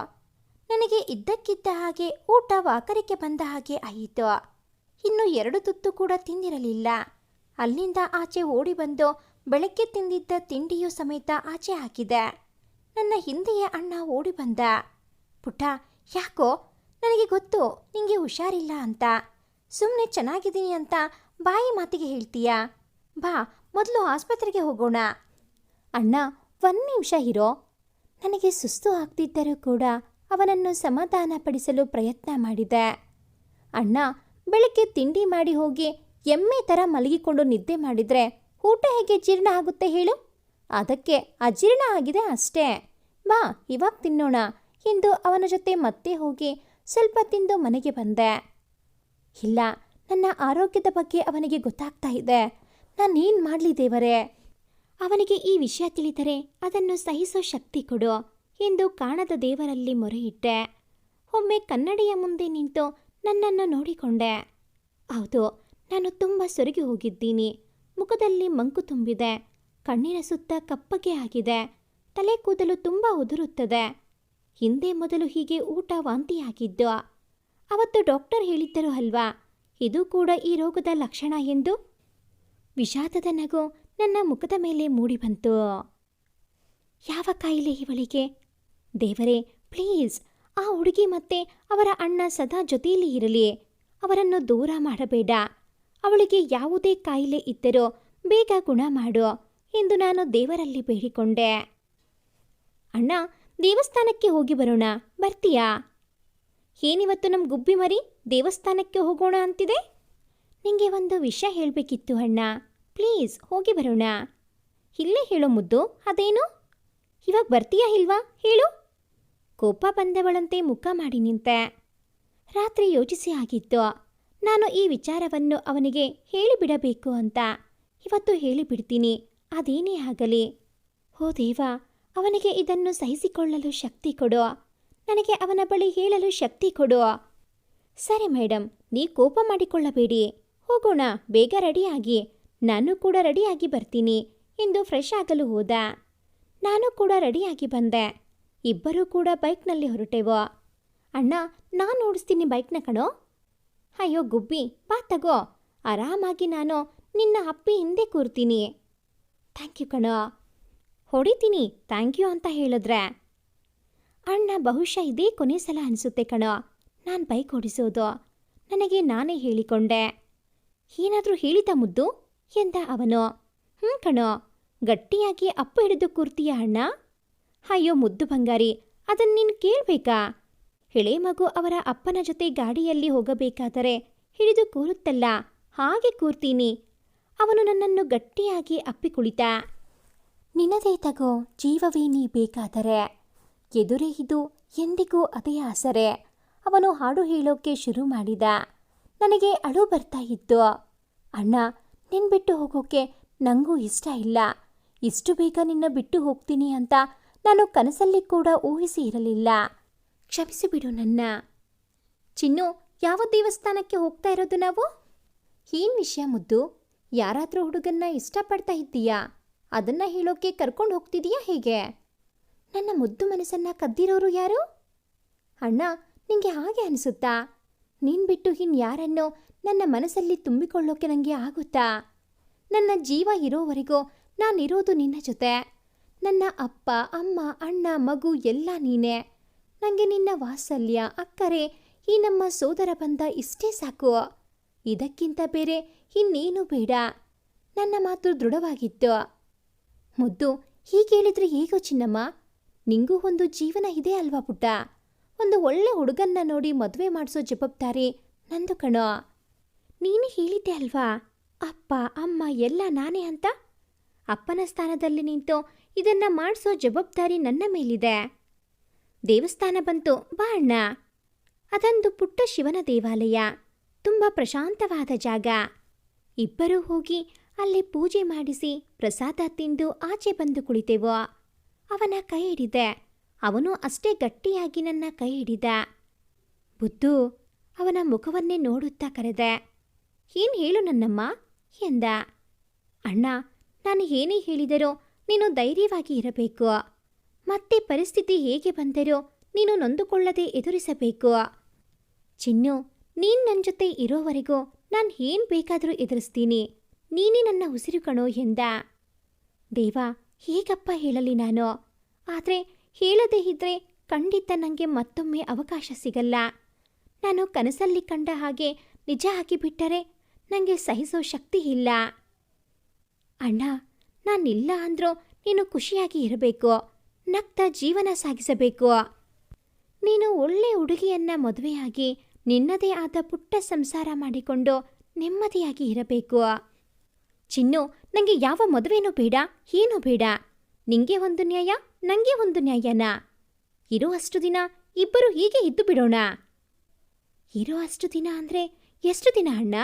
ನನಗೆ ಇದ್ದಕ್ಕಿದ್ದ ಹಾಗೆ ಊಟ ವಾಕರಿಕೆ ಬಂದ ಹಾಗೆ ಆಯಿತು. ಇನ್ನು ಎರಡು ತುತ್ತು ಕೂಡ ತಿಂದಿರಲಿಲ್ಲ. ಅಲ್ಲಿಂದ ಆಚೆ ಓಡಿ ಬಂದು ಬೆಳಗ್ಗೆ ತಿಂದಿದ್ದ ತಿಂಡಿಯು ಸಮೇತ ಆಚೆ ಹಾಕಿದೆ. ನನ್ನ ಹಿಂದೆಯೇ ಅಣ್ಣ ಓಡಿ ಬಂದ. ಪುಟ್ಟ, ಯಾಕೋ? ನನಗೆ ಗೊತ್ತು, ನಿಂಗೆ ಹುಷಾರಿಲ್ಲ ಅಂತ. ಸುಮ್ಮನೆ ಚೆನ್ನಾಗಿದ್ದೀನಿ ಅಂತ ಬಾಯಿ ಮಾತಿಗೆ ಹೇಳ್ತೀಯಾ? ಬಾ, ಮೊದಲು ಆಸ್ಪತ್ರೆಗೆ ಹೋಗೋಣ. ಅಣ್ಣ ಒಂದು ನಿಮಿಷ ಇರೋ. ನನಗೆ ಸುಸ್ತು ಆಗ್ತಿದ್ದರೂ ಕೂಡ ಅವನನ್ನು ಸಮಾಧಾನಪಡಿಸಲು ಪ್ರಯತ್ನ ಮಾಡಿದೆ. ಅಣ್ಣ, ಬೆಳಿಗ್ಗೆ ತಿಂಡಿ ಮಾಡಿ ಹೋಗಿ ಎಮ್ಮೆ ಥರ ಮಲಗಿಕೊಂಡು ನಿದ್ದೆ ಮಾಡಿದರೆ ಊಟ ಹೇಗೆ ಜೀರ್ಣ ಆಗುತ್ತೆ ಹೇಳು? ಅದಕ್ಕೆ ಅಜೀರ್ಣ ಆಗಿದೆ ಅಷ್ಟೇ. ಬಾ, ಇವಾಗ ತಿನ್ನೋಣ. ಎಂದು ಅವನ ಜೊತೆ ಮತ್ತೆ ಹೋಗಿ ಸ್ವಲ್ಪ ತಿಂದು ಮನೆಗೆ ಬಂದೆ. ಇಲ್ಲ, ನನ್ನ ಆರೋಗ್ಯದ ಬಗ್ಗೆ ಅವನಿಗೆ ಗೊತ್ತಾಗ್ತಾ ಇದೆ. ನಾನೇನು ಮಾಡಲಿ ದೇವರೇ? ಅವನಿಗೆ ಈ ವಿಷಯ ತಿಳಿದರೆ ಅದನ್ನು ಸಹಿಸೋ ಶಕ್ತಿ ಕೊಡು ಎಂದು ಕಾಣದ ದೇವರಲ್ಲಿ ಮೊರೆಯಿಟ್ಟೆ. ಒಮ್ಮೆ ಕನ್ನಡಿಯ ಮುಂದೆ ನಿಂತು ನನ್ನನ್ನು ನೋಡಿಕೊಂಡೆ. ಹೌದು, ನಾನು ತುಂಬ ಸೊರಗಿ ಹೋಗಿದ್ದೀನಿ. ಮುಖದಲ್ಲಿ ಮಂಕು ತುಂಬಿದೆ. ಕಣ್ಣಿನ ಸುತ್ತ ಕಪ್ಪಗೆ ಆಗಿದೆ. ತಲೆ ಕೂದಲು ತುಂಬ ಉದುರುತ್ತದೆ. ಹಿಂದೆ ಮೊದಲು ಹೀಗೆ ಊಟ ವಾಂತಿಯಾಗಿದ್ದು, ಅವತ್ತು ಡಾಕ್ಟರ್ ಹೇಳಿದ್ದರು ಅಲ್ವಾ? ಇದು ಕೂಡ ಈ ರೋಗದ ಲಕ್ಷಣ ಎಂದು? ವಿಷಾದದ ನಗು ನನ್ನ ಮುಖದ ಮೇಲೆ ಮೂಡಿಬಂತು ಯಾವ ಕಾಯಿಲೆ ಇವಳಿಗೆ? ದೇವರೇ, ಪ್ಲೀಸ್, ಆ ಹುಡುಗಿ ಮತ್ತೆ ಅವರ ಅಣ್ಣ ಸದಾ ಜೊತೆಯಲ್ಲಿ ಇರಲಿ. ಅವರನ್ನು ದೂರ ಮಾಡಬೇಡ. ಅವಳಿಗೆ ಯಾವುದೇ ಕಾಯಿಲೆ ಇದ್ದರೂ ಬೇಗ ಗುಣ ಮಾಡು ಎಂದು ನಾನು ದೇವರಲ್ಲಿ ಬೇಡಿಕೊಂಡೆ. ಅಣ್ಣ, ದೇವಸ್ಥಾನಕ್ಕೆ ಹೋಗಿ ಬರೋಣ. ಬರ್ತೀಯಾ? ಏನಿವತ್ತು ನಮ್ಮ ಗುಬ್ಬಿ ಮರಿ ದೇವಸ್ಥಾನಕ್ಕೆ ಹೋಗೋಣ ಅಂತಿದೆ? ನಿಂಗೆ ಒಂದು ವಿಷಯ ಹೇಳಬೇಕಿತ್ತು ಅಣ್ಣ. ಪ್ಲೀಸ್ ಹೋಗಿ ಬರೋಣ. ಇಲ್ಲೇ ಹೇಳೋ ಮುದ್ದು, ಅದೇನು? ಇವಾಗ ಬರ್ತೀಯಾ ಇಲ್ವಾ? ಹೇಳು. ಕೋಪ ಬಂದವಳಂತೆ ಮುಖ ಮಾಡಿ ನಿಂತೆ. ರಾತ್ರಿ ಯೋಚಿಸಿ ಆಗಿತ್ತು. ನಾನು ಈ ವಿಚಾರವನ್ನು ಅವನಿಗೆ ಹೇಳಿಬಿಡಬೇಕು ಅಂತ. ಇವತ್ತು ಹೇಳಿಬಿಡ್ತೀನಿ. ಅದೇನೇ ಆಗಲಿ. ಹೋ ದೇವ, ಅವನಿಗೆ ಇದನ್ನು ಸಹಿಸಿಕೊಳ್ಳಲು ಶಕ್ತಿ ಕೊಡು. ನನಗೆ ಅವನ ಬಳಿ ಹೇಳಲು ಶಕ್ತಿ ಕೊಡು. ಸರಿ ಮೇಡಮ್ ನೀ ಕೋಪ ಮಾಡಿಕೊಳ್ಳಬೇಡಿ. ಹೋಗೋಣ, ಬೇಗ ರೆಡಿಯಾಗಿ. ನಾನು ಕೂಡ ರೆಡಿಯಾಗಿ ಬರ್ತೀನಿ ಎಂದು ಫ್ರೆಶ್ ಆಗಲು ಹೋದ. ನಾನು ಕೂಡ ರೆಡಿಯಾಗಿ ಬಂದೆ. ಇಬ್ಬರೂ ಕೂಡ ಬೈಕ್ನಲ್ಲಿ ಹೊರಟೆವು. ಅಣ್ಣ, ನಾನು ಓಡಿಸ್ತೀನಿ ಬೈಕ್ನ ಕಣೋ. ಅಯ್ಯೋ ಗುಬ್ಬಿ, ಬಾ ತಗೋ. ಆರಾಮಾಗಿ ನಾನು ನಿನ್ನ ಅಪ್ಪಿ ಹಿಂದೆ ಕೂರ್ತೀನಿ. ಥ್ಯಾಂಕ್ ಯು ಕಣೋ. ಹೊಡಿತೀನಿ, ಥ್ಯಾಂಕ್ ಯು ಅಂತ ಹೇಳಿದ್ರೆ. ಅಣ್ಣ, ಬಹುಶಃ ಇದೇ ಕೊನೆ ಸಲ ಅನಿಸುತ್ತೆ ಕಣೋ, ನಾನು ಬೈಕ್ ಓಡಿಸೋದು. ನನಗೆ ನಾನೇ ಹೇಳಿಕೊಂಡೆ. ಏನಾದರೂ ಹೇಳಿದ ಮುದ್ದು? ಎಂದ ಅವನು. ಹ್ಞೂ ಕಣೋ, ಗಟ್ಟಿಯಾಗಿ ಅಪ್ಪ ಹಿಡಿದು ಕೂರ್ತೀಯ ಅಣ್ಣ? ಅಯ್ಯೋ ಮುದ್ದು ಬಂಗಾರಿ ಅದನ್ನು ನಿನ್ ಕೇಳಬೇಕಾ? ಎಳೆ ಮಗು ಅವರ ಅಪ್ಪನ ಜೊತೆ ಗಾಡಿಯಲ್ಲಿ ಹೋಗಬೇಕಾದರೆ ಹಿಡಿದು ಕೂರುತ್ತಲ್ಲ, ಹಾಗೆ ಕೂರ್ತೀನಿ. ಅವನು ನನ್ನನ್ನು ಗಟ್ಟಿಯಾಗಿ ಅಪ್ಪಿ ಕುಳಿತ. ನಿನ್ನದೇ ತಗೋ, ಜೀವವೇ ನೀ ಬೇಕಾದರೆ. ಎದುರೇ ಇದು ಎಂದಿಗೂ ಅದೇ ಆಸರೆ. ಅವನು ಹಾಡು ಹೇಳೋಕೆ ಶುರು ಮಾಡಿದ. ನನಗೆ ಅಳು ಬರ್ತಾ ಇತ್ತು. ಅಣ್ಣ ನಿನ್ ಬಿಟ್ಟು ಹೋಗೋಕೆ ನನಗೂ ಇಷ್ಟ ಇಲ್ಲ. ಇಷ್ಟು ಬೇಗ ನಿನ್ನ ಬಿಟ್ಟು ಹೋಗ್ತೀನಿ ಅಂತ ನಾನು ಕನಸಲ್ಲಿ ಕೂಡ ಊಹಿಸಿ ಇರಲಿಲ್ಲ. ಕ್ಷಮಿಸಿಬಿಡು ನನ್ನ. ಚಿನ್ನು, ಯಾವ ದೇವಸ್ಥಾನಕ್ಕೆ ಹೋಗ್ತಾ ಇರೋದು ನಾವು? ಏನ್ ವಿಷಯ ಮುದ್ದು? ಯಾರಾದ್ರೂ ಹುಡುಗನ್ನ ಇಷ್ಟಪಡ್ತಾ ಇದ್ದೀಯಾ? ಅದನ್ನ ಹೇಳೋಕೆ ಕರ್ಕೊಂಡು ಹೋಗ್ತಿದೀಯಾ ಹೇಗೆ? ನನ್ನ ಮುದ್ದು ಮನಸ್ಸನ್ನ ಕದ್ದಿರೋರು ಯಾರು? ಅಣ್ಣ, ನಿಂಗೆ ಹಾಗೆ ಅನಿಸುತ್ತಾ? ನೀನ್ ಬಿಟ್ಟು ಇನ್ಯಾರನ್ನೋ ನನ್ನ ಮನಸ್ಸಲ್ಲಿ ತುಂಬಿಕೊಳ್ಳೋಕೆ ನನಗೆ ಆಗುತ್ತಾ? ನನ್ನ ಜೀವ ಇರೋವರೆಗೂ ನಾನಿರೋದು ನಿನ್ನ ಜೊತೆ. ನನ್ನ ಅಪ್ಪ, ಅಮ್ಮ, ಅಣ್ಣ, ಮಗು ಎಲ್ಲ ನೀನೇ. ನನಗೆ ನಿನ್ನ ವಾತ್ಸಲ್ಯ, ಅಕ್ಕರೆ, ಈ ನಮ್ಮ ಸೋದರ ಬಂದ ಇಷ್ಟೇ ಸಾಕು. ಇದಕ್ಕಿಂತ ಬೇರೆ ಇನ್ನೇನು ಬೇಡ. ನನ್ನ ಮಾತು ದೃಢವಾಗಿತ್ತು. ಮುದ್ದು ಹೀಗೇಳಿದ್ರೆ ಹೇಗೋ ಚಿನ್ನಮ್ಮ? ನಿಂಗೂ ಒಂದು ಜೀವನ ಇದೆ ಅಲ್ವಾ ಪುಟ್ಟ? ಒಂದು ಒಳ್ಳೆ ಹುಡುಗನ್ನ ನೋಡಿ ಮದುವೆ ಮಾಡಿಸೋ ಜವಾಬ್ದಾರಿ ನಂದು ಕಣೋ. ನೀನು ಹೇಳಿದ್ದೆ ಅಲ್ವಾ? ಅಪ್ಪ, ಅಮ್ಮ, ಎಲ್ಲ ನಾನೇ ಅಂತ? ಅಪ್ಪನ ಸ್ಥಾನದಲ್ಲಿ ನಿಂತು ಇದನ್ನ ಮಾಡಿಸೋ ಜವಾಬ್ದಾರಿ ನನ್ನ ಮೇಲಿದೆ. ದೇವಸ್ಥಾನ ಬಂತು, ಬಾ ಅಣ್ಣ. ಅದೊಂದು ಪುಟ್ಟ ಶಿವನ ದೇವಾಲಯ. ತುಂಬ ಪ್ರಶಾಂತವಾದ ಜಾಗ. ಇಬ್ಬರೂ ಹೋಗಿ ಅಲ್ಲಿ ಪೂಜೆ ಮಾಡಿಸಿ ಪ್ರಸಾದ ತಿಂದು ಆಚೆ ಬಂದು ಕುಳಿತೆವು. ಅವನ ಕೈ ಹಿಡಿದೆ. ಅವನು ಅಷ್ಟೇ ಗಟ್ಟಿಯಾಗಿ ನನ್ನ ಕೈ ಹಿಡಿದ. ಬುದ್ದು ಅವನ ಮುಖವನ್ನೇ ನೋಡುತ್ತಾ ಕರೆದೆ. ಏನು ಹೇಳು ನನ್ನಮ್ಮ? ಎಂದ. ಅಣ್ಣ, ನಾನು ಏನೇ ಹೇಳಿದರೋ ನೀನು ಧೈರ್ಯವಾಗಿ ಇರಬೇಕು. ಮತ್ತೆ ಪರಿಸ್ಥಿತಿ ಹೇಗೆ ಬಂದರೂ ನೀನು ನೊಂದುಕೊಳ್ಳದೆ ಎದುರಿಸಬೇಕು. ಚಿನ್ನು, ನೀನ್ ನನ್ನ ಜೊತೆ ಇರೋವರೆಗೂ ನಾನು ಏನು ಬೇಕಾದರೂ ಎದುರಿಸ್ತೀನಿ. ನೀನೇ ನನ್ನ ಉಸಿರು ಕಣೋ, ಎಂದ. ದೇವ, ಹೇಗಪ್ಪ ಹೇಳಲಿ ನಾನು? ಆದ್ರೆ ಹೇಳದೇ ಇದ್ರೆ ಖಂಡಿತ ನನಗೆ ಮತ್ತೊಮ್ಮೆ ಅವಕಾಶ ಸಿಗಲ್ಲ. ನಾನು ಕನಸಲ್ಲಿ ಕಂಡ ಹಾಗೆ ನಿಜ ಆಗಿಬಿಟ್ಟರೆ ನನಗೆ ಸಹಿಸೋ ಶಕ್ತಿ ಇಲ್ಲ. ಅಣ್ಣ, ನಾನಿಲ್ಲ ಅಂದ್ರೂ ನೀನು ಖುಷಿಯಾಗಿ ಇರಬೇಕು, ನಗ್ತಾ ಜೀವನ ಸಾಗಿಸಬೇಕು. ನೀನು ಒಳ್ಳೆ ಹುಡುಗಿಯನ್ನ ಮದುವೆಯಾಗಿ, ನಿನ್ನದೇ ಆದ ಪುಟ್ಟ ಸಂಸಾರ ಮಾಡಿಕೊಂಡು ನೆಮ್ಮದಿಯಾಗಿ ಇರಬೇಕು. ಚಿನ್ನು ನನಗೆ ಯಾವ ಮದುವೆನೂ ಬೇಡ, ಏನೂ ಬೇಡ. ನಿಂಗೆ ಒಂದು ನ್ಯಾಯ ನನಗೆ ಒಂದು ನ್ಯಾಯನ? ಇರೋ ಅಷ್ಟು ದಿನ ಇಬ್ಬರು ಹೀಗೆ ಇದ್ದು ಬಿಡೋಣ? ಇರೋ ಅಷ್ಟು ದಿನ ಅಂದರೆ ಎಷ್ಟು ದಿನ ಅಣ್ಣ?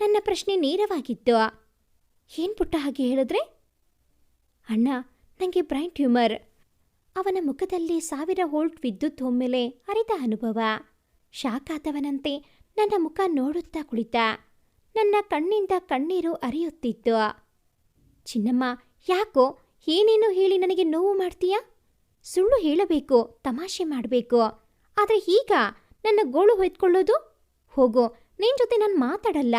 ನನ್ನ ಪ್ರಶ್ನೆ ನೇರವಾಗಿತ್ತು. ಏನು ಪುಟ್ಟ ಹಾಗೆ ಹೇಳಿದ್ರೆ? ಅಣ್ಣ ನನಗೆ ಬ್ರೈನ್ ಟ್ಯೂಮರ್ ಅವನ ಮುಖದಲ್ಲಿ ಸಾವಿರ ಹೋಲ್ಟ್ ವಿದ್ಯುತ್ ಒಮ್ಮೆಲೆ ಅರಿತ ಅನುಭವ. ಶಾಕ್ ನನ್ನ ಮುಖ ನೋಡುತ್ತಾ ಕುಳಿತ. ನನ್ನ ಕಣ್ಣಿಂದ ಕಣ್ಣೀರು ಅರಿಯುತ್ತಿತ್ತು ಚಿನ್ನಮ್ಮ, ಯಾಕೋ ಏನೇನು ಹೇಳಿ ನನಗೆ ನೋವು ಮಾಡ್ತೀಯಾ? ಸುಳ್ಳು ಹೇಳಬೇಕು, ತಮಾಷೆ ಮಾಡಬೇಕು. ಆದರೆ ಈಗ ನನ್ನ ಗೋಳು ಹೊಯ್ದುಕೊಳ್ಳೋದು? ಹೋಗು, ನಿನ್ ಜೊತೆ ನಾನು ಮಾತಾಡಲ್ಲ.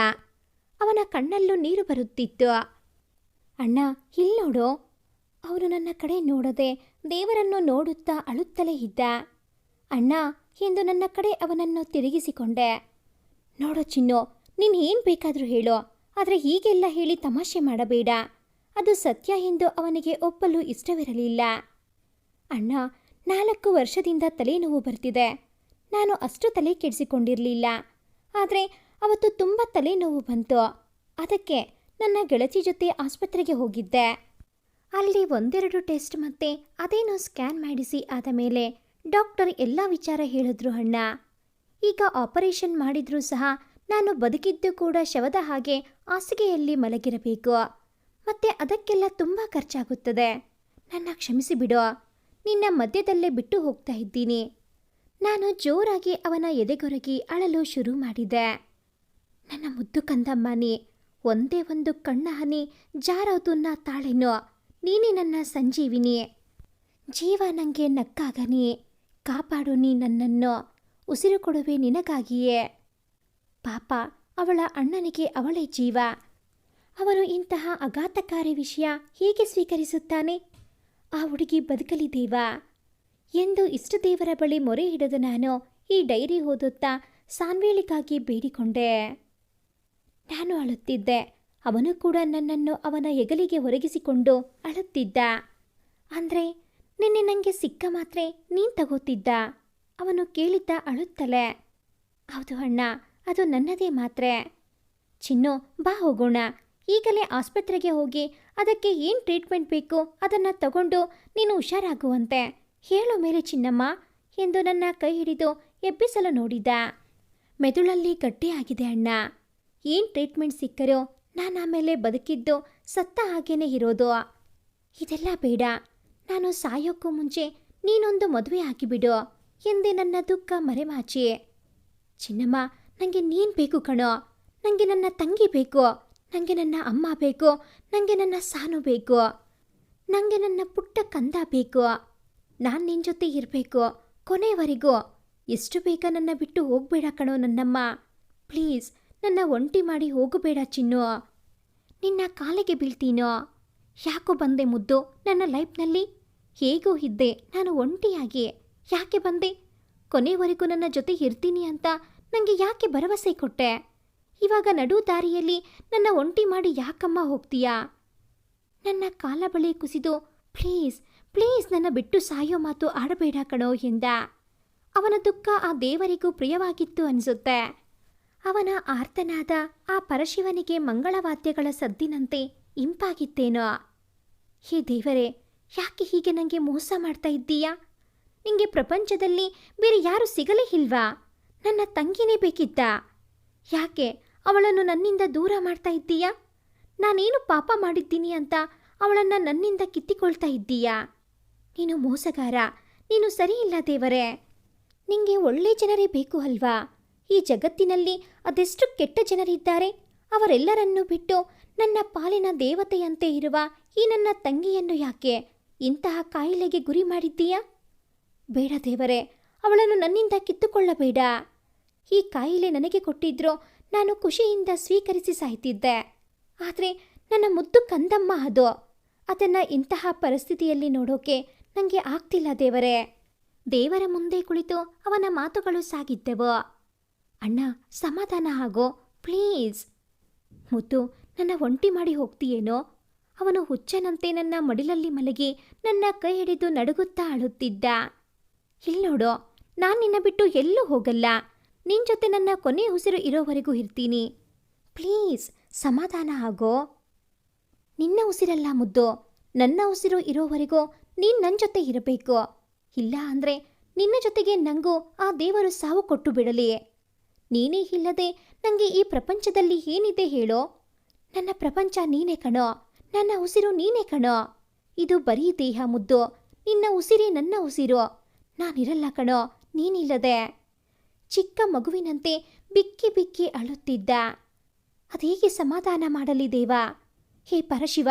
ಅವನ ಕಣ್ಣಲ್ಲೂ ನೀರು ಬರುತ್ತಿತ್ತು. ಅಣ್ಣ ಇಲ್ಲಿ ನೋಡು. ಅವನು ನನ್ನ ಕಡೆ ನೋಡದೆ ದೇವರನ್ನು ನೋಡುತ್ತಾ ಅಳುತ್ತಲೇ ಇದ್ದ. ಅಣ್ಣ ಎಂದು ನನ್ನ ಕಡೆ ಅವನನ್ನು ತಿರುಗಿಸಿಕೊಂಡೆ. ನೋಡೋ ಚಿನ್ನು, ನೀನು ಏನು ಬೇಕಾದರೂ ಹೇಳು. ಆದರೆ ಹೀಗೆಲ್ಲ ಹೇಳಿ ತಮಾಷೆ ಮಾಡಬೇಡ. ಅದು ಸತ್ಯ ಎಂದು ಅವನಿಗೆ ಒಪ್ಪಲು ಇಷ್ಟವಿರಲಿಲ್ಲ. ಅಣ್ಣ, ನಾಲ್ಕು ವರ್ಷದಿಂದ ತಲೆನೋವು ಬರ್ತಿದೆ. ನಾನು ಅಷ್ಟು ತಲೆ ಕೆಡಿಸಿಕೊಂಡಿರಲಿಲ್ಲ. ಆದರೆ ಅವತ್ತು ತುಂಬ ತಲೆನೋವು ಬಂತು. ಅದಕ್ಕೆ ನನ್ನ ಗೆಳತಿ ಜೊತೆ ಆಸ್ಪತ್ರೆಗೆ ಹೋಗಿದ್ದೆ. ಅಲ್ಲಿ ಒಂದೆರಡು ಟೆಸ್ಟ್ ಮತ್ತೆ ಅದೇನೋ ಸ್ಕ್ಯಾನ್ ಮಾಡಿಸಿ ಆದ ಮೇಲೆ ಡಾಕ್ಟರ್ ಎಲ್ಲ ವಿಚಾರ ಹೇಳಿದ್ರು ಅಣ್ಣ. ಈಗ ಆಪರೇಷನ್ ಮಾಡಿದ್ರೂ ಸಹ ನಾನು ಬದುಕಿದ್ದು ಕೂಡ ಶವದ ಹಾಗೆ ಹಾಸಿಗೆಯಲ್ಲಿ ಮಲಗಿರಬೇಕು. ಮತ್ತೆ ಅದಕ್ಕೆಲ್ಲ ತುಂಬ ಖರ್ಚಾಗುತ್ತದೆ. ನನ್ನ ಕ್ಷಮಿಸಿ ಬಿಡು. ನಿನ್ನ ಮಧ್ಯದಲ್ಲೇ ಬಿಟ್ಟು ಹೋಗ್ತಾ ಇದ್ದೀನಿ. ನಾನು ಜೋರಾಗಿ ಅವನ ಎದೆಗೊರಗಿ ಅಳಲು ಶುರು ಮಾಡಿದೆ. ನನ್ನ ಮುದ್ದು ಕಂದಮ್ಮನಿ ಒಂದೇ ಒಂದು ಕಣ್ಣ ಹನಿ ಜಾರೋದನ್ನ ತಾಳೆನೋ, ನೀನೇ ನನ್ನ ಸಂಜೀವಿನಿ. ಜೀವ ನನಗೆ ನಕ್ಕಾಗನಿ ಕಾಪಾಡು ನೀ ನನ್ನನ್ನು, ಉಸಿರು ಕೊಡುವೆ ನಿನಗಾಗಿಯೇ. ಪಾಪ, ಅವಳ ಅಣ್ಣನಿಗೆ ಅವಳೇ ಜೀವ. ಅವನು ಇಂತಹ ಅಘಾತಕಾರಿ ವಿಷಯ ಹೇಗೆ ಸ್ವೀಕರಿಸುತ್ತಾನೆ? ಆ ಹುಡುಗಿ ಬದುಕಲಿ ದೇವ. ಎಂದು ಇಷ್ಟು ದೇವರ ಬಳಿ ಮೊರೆ ಹಿಡಿದು ನಾನು ಈ ಡೈರಿ ಓದುತ್ತಾ ಸಾನ್ವೇಳಿಗಾಗಿ ಬೇಡಿಕೊಂಡೆ. ನಾನು ಅಳುತ್ತಿದ್ದೆ. ಅವನು ಕೂಡ ನನ್ನನ್ನು ಅವನ ಹೆಗಲಿಗೆ ಒರಗಿಸಿಕೊಂಡು ಅಳುತ್ತಿದ್ದ. ಅಂದರೆ ನಿನ್ನೆ ನನಗೆ ಸಿಕ್ಕ ಮಾತ್ರೆ ನೀನ್ ತಗೋತಿದ್ದ? ಅವನು ಕೇಳಿದ್ದ ಅಳುತ್ತಲೆ. ಹೌದು ಅಣ್ಣ, ಅದು ನನ್ನದೇ ಮಾತ್ರೆ. ಚಿನ್ನು, ಬಾ ಹೋಗೋಣ. ಈಗಲೇ ಆಸ್ಪತ್ರೆಗೆ ಹೋಗಿ ಅದಕ್ಕೆ ಏನು ಟ್ರೀಟ್ಮೆಂಟ್ ಬೇಕು ಅದನ್ನು ತಗೊಂಡು ನೀನು ಹುಷಾರಾಗುವಂತೆ. ಹೇಳು ಮೇಲೆ ಚಿನ್ನಮ್ಮ ಎಂದು ನನ್ನ ಕೈ ಹಿಡಿದು ಎಬ್ಬಿಸಲು ನೋಡಿದ ಮೆದುಳಲ್ಲಿ ಗಟ್ಟಿಯಾಗಿದೆ ಅಣ್ಣ. ಏನು ಟ್ರೀಟ್ಮೆಂಟ್ ಸಿಕ್ಕರೋ ನಾನು ಆಮೇಲೆ ಬದುಕಿದ್ದು ಸತ್ತ ಹಾಗೇನೆ ಇರೋದು. ಇದೆಲ್ಲ ಬೇಡ. ನಾನು ಸಾಯೋಕ್ಕೂ ಮುಂಚೆ ನೀನೊಂದು ಮದುವೆ ಆಗಿಬಿಡು. ಎಂದೇ ನನ್ನ ದುಃಖ ಮರೆಮಾಚಿ. ಚಿನ್ನಮ್ಮ ನನಗೆ ನೀನು ಬೇಕು ಕಣೋ. ನನಗೆ ನನ್ನ ತಂಗಿ ಬೇಕು. ನನಗೆ ನನ್ನ ಅಮ್ಮ ಬೇಕು. ನನಗೆ ನನ್ನ ಸಾನು ಬೇಕು. ನನಗೆ ನನ್ನ ಪುಟ್ಟ ಕಂದ ಬೇಕು. ನಾನು ನಿನ್ನ ಜೊತೆ ಇರಬೇಕು. ಕೊನೆವರೆಗೂ. ಎಷ್ಟು ಬೇಗ ನನ್ನ ಬಿಟ್ಟು ಹೋಗಬೇಡ ಕಣೋ ನನ್ನಮ್ಮ. ಪ್ಲೀಸ್ ನನ್ನ ಒಂಟಿ ಮಾಡಿ ಹೋಗಬೇಡ ಚಿನ್ನು. ನಿನ್ನ ಕಾಲಿಗೆ ಬೀಳ್ತೀನೋ? ಯಾಕೋ ಬಂದೆ ಮುದ್ದು? ನನ್ನ ಲೈಫ್ನಲ್ಲಿ ಹೇಗೋ ಇದ್ದೆ. ನಾನು ಒಂಟಿಯಾಗಿ ಯಾಕೆ ಬಂದೆ? ಕೊನೆವರೆಗೂ ನನ್ನ ಜೊತೆ ಇರ್ತೀನಿ ಅಂತ ನನಗೆ ಯಾಕೆ ಭರವಸೆ ಕೊಟ್ಟೆ? ಇವಾಗ ನಡು ದಾರಿಯಲ್ಲಿ ನನ್ನ ಒಂಟಿ ಮಾಡಿ ಯಾಕಮ್ಮ ಹೋಗ್ತೀಯಾ? ನನ್ನ ಕಾಲ ಬಳಿ ಕುಸಿದು, ಪ್ಲೀಸ್ ಪ್ಲೀಸ್ ನನ್ನ ಬಿಟ್ಟು ಸಾಯೋ ಮಾತು ಆಡಬೇಡ ಕಣೋ ಎಂದ. ಅವನ ದುಃಖ ಆ ದೇವರಿಗೂ ಪ್ರಿಯವಾಗಿತ್ತು ಅನಿಸುತ್ತೆ. ಅವನ ಆರ್ತನಾದ ಆ ಪರಶಿವನಿಗೆ ಮಂಗಳವಾದ್ಯಗಳ ಸದ್ದಿನಂತೆ ಇಂಪಾಗಿತ್ತೇನೋ. ಹೇ ದೇವರೇ, ಯಾಕೆ ಹೀಗೆ ನನಗೆ ಮೋಸ ಮಾಡ್ತಾ ಇದ್ದೀಯಾ? ನಿಂಗೆ ಪ್ರಪಂಚದಲ್ಲಿ ಬೇರೆ ಯಾರು ಸಿಗಲೇ ಇಲ್ವಾ? ನನ್ನ ತಂಗಿನೇ ಬೇಕಿದ್ದ ಯಾಕೆ ಅವಳನ್ನು ನನ್ನಿಂದ ದೂರ ಮಾಡ್ತಾ ಇದ್ದೀಯಾ? ನಾನೇನು ಪಾಪ ಮಾಡಿದ್ದೀನಿ ಅಂತ ಅವಳನ್ನು ನನ್ನಿಂದ ಕಿತ್ತಿಕೊಳ್ತಾ ಇದ್ದೀಯಾ? ನೀನು ಮೋಸಗಾರ, ನೀನು ಸರಿಯಿಲ್ಲ ದೇವರೇ. ನಿಂಗೆ ಒಳ್ಳೆ ಜನರೇ ಬೇಕು ಅಲ್ವಾ? ಈ ಜಗತ್ತಿನಲ್ಲಿ ಅದೆಷ್ಟು ಕೆಟ್ಟ ಜನರಿದ್ದಾರೆ. ಅವರೆಲ್ಲರನ್ನೂ ಬಿಟ್ಟು ನನ್ನ ಪಾಲಿನ ದೇವತೆಯಂತೆ ಇರುವ ಈ ನನ್ನ ತಂಗಿಯನ್ನು ಯಾಕೆ ಇಂತಹ ಕಾಯಿಲೆಗೆ ಗುರಿ ಮಾಡಿದ್ದೀಯಾ? ಬೇಡ ದೇವರೇ, ಅವಳನ್ನು ನನ್ನಿಂದ ಕಿತ್ತುಕೊಳ್ಳಬೇಡ. ಈ ಕಾಯಿಲೆ ನನಗೆ ಕೊಟ್ಟಿದ್ರೋ ನಾನು ಖುಷಿಯಿಂದ ಸ್ವೀಕರಿಸಿ ಸಾಯ್ತಿದ್ದೆ. ಆದರೆ ನನ್ನ ಮುದ್ದು ಕಂದಮ್ಮ ಅದು. ಅದನ್ನು ಇಂತಹ ಪರಿಸ್ಥಿತಿಯಲ್ಲಿ ನೋಡೋಕೆ ನನಗೆ ಆಗ್ತಿಲ್ಲ ದೇವರೇ. ದೇವರ ಮುಂದೆ ಕುಳಿತು ಅವನ ಮಾತುಗಳು ಸಾಗಿದ್ದೆವು. ಅಣ್ಣ, ಸಮಾಧಾನ ಆಗೋ, ಪ್ಲೀಸ್. ಮುತ್ತು, ನನ್ನ ಒಂಟಿ ಮಾಡಿ ಹೋಗ್ತೀಯೇನೋ? ಅವನು ಹುಚ್ಚನಂತೆ ನನ್ನ ಮಡಿಲಲ್ಲಿ ಮಲಗಿ ನನ್ನ ಕೈ ಹಿಡಿದು ನಡುಗುತ್ತಾ ಅಳುತ್ತಿದ್ದ. ಇಲ್ಲಿ ನೋಡು, ನಾನು ನಿನ್ನ ಬಿಟ್ಟು ಎಲ್ಲೂ ಹೋಗಲ್ಲ. ನಿನ್ನ ಜೊತೆ ನನ್ನ ಕೊನೆ ಉಸಿರು ಇರೋವರೆಗೂ ಇರ್ತೀನಿ. ಪ್ಲೀಸ್, ಸಮಾಧಾನ ಆಗೋ. ನಿನ್ನ ಉಸಿರಲ್ಲ ಮುದ್ದು, ನನ್ನ ಉಸಿರು ಇರೋವರೆಗೂ ನೀನು ನನ್ನ ಜೊತೆ ಇರಬೇಕು. ಇಲ್ಲ ಅಂದರೆ ನಿನ್ನ ಜೊತೆಗೆ ನಂಗೂ ಆ ದೇವರು ಸಾವು ಕೊಟ್ಟು ಬಿಡಲಿ. ನೀನೇ ಇಲ್ಲದೆ ನನಗೆ ಈ ಪ್ರಪಂಚದಲ್ಲಿ ಏನಿದೆ ಹೇಳೋ? ನನ್ನ ಪ್ರಪಂಚ ನೀನೇ ಕಣೋ, ನನ್ನ ಉಸಿರು ನೀನೇ ಕಣೋ. ಇದು ಬರೀ ದೇಹ ಮುದ್ದು, ನಿನ್ನ ಉಸಿರೇ ನನ್ನ ಉಸಿರು. ನಾನಿರಲ್ಲ ಕಣೋ, ನೀನಿಲ್ಲದೆ. ಚಿಕ್ಕ ಮಗುವಿನಂತೆ ಬಿಕ್ಕಿ ಬಿಕ್ಕಿ ಅಳುತ್ತಿದ್ದ. ಅದೇಗೆ ಸಮಾಧಾನ ಮಾಡಲಿ ದೇವ? ಹೇ ಪರಶಿವ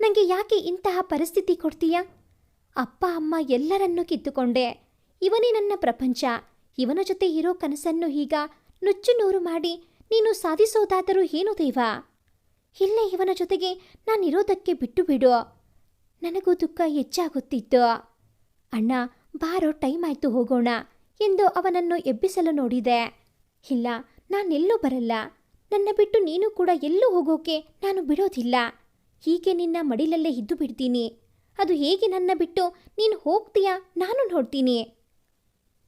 ನನಗೆ ಯಾಕೆ ಇಂತಹ ಪರಿಸ್ಥಿತಿ ಕೊಡ್ತೀಯ? ಅಪ್ಪ, ಅಮ್ಮ ಎಲ್ಲರನ್ನೂ ಕಿತ್ತುಕೊಂಡೆ. ಇವನೇ ನನ್ನ ಪ್ರಪಂಚ. ಇವನ ಜೊತೆ ಇರೋ ಕನಸನ್ನು ಈಗ ನುಚ್ಚು ನೂರು ಮಾಡಿ ನೀನು ಸಾಧಿಸೋದಾದರೂ ಏನು ದೈವ? ಇಲ್ಲೇ ಇವನ ಜೊತೆಗೆ ನಾನಿರೋದಕ್ಕೆ ಬಿಟ್ಟು ಬಿಡು. ನನಗೂ ದುಃಖ ಹೆಚ್ಚಾಗುತ್ತಿತ್ತು. ಅಣ್ಣ, ಬಾರೋ ಟೈಮ್ ಆಯ್ತು ಹೋಗೋಣ ಎಂದು ಅವನನ್ನು ಎಬ್ಬಿಸಲು ನೋಡಿದೆ. ಇಲ್ಲ ನಾನೆಲ್ಲೂ ಬರಲ್ಲ. ನನ್ನ ಬಿಟ್ಟು ನೀನು ಕೂಡ ಎಲ್ಲೂ ಹೋಗೋಕೆ ನಾನು ಬಿಡೋದಿಲ್ಲ. ಹೀಗೆ ನಿನ್ನ ಮಡಿಲಲ್ಲೇ ಇದ್ದು ಬಿಡ್ತೀನಿ. ಅದು ಹೇಗೆ ನನ್ನ ಬಿಟ್ಟು ನೀನು ಹೋಗ್ತೀಯಾ ನಾನು ನೋಡ್ತೀನಿ.